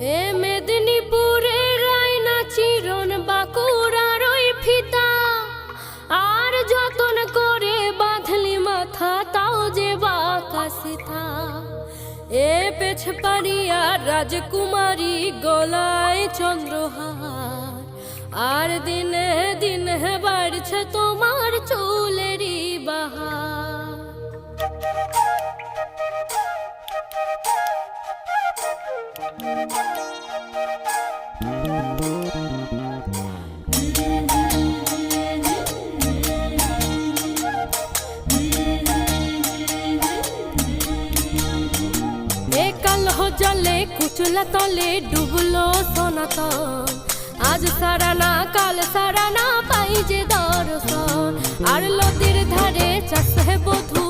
এ মেদিনীপুরের রায়না চিরন বাঁকুড়ার ফিতা। আর যতন করে বাঁধলি মাথা, তাও এ পেছ রাজকুমারী গলায় চন্দ্রহার। আর দিনে দিনে বাড়ছে তোমার চুলেরই বাহার। কালহ জলে কুচুলা তলে ডুবলো সনাতন। আজ সারানা, কাল সারানা পাই যে দর্শন। আর লদির ধারে চাষ হে বধু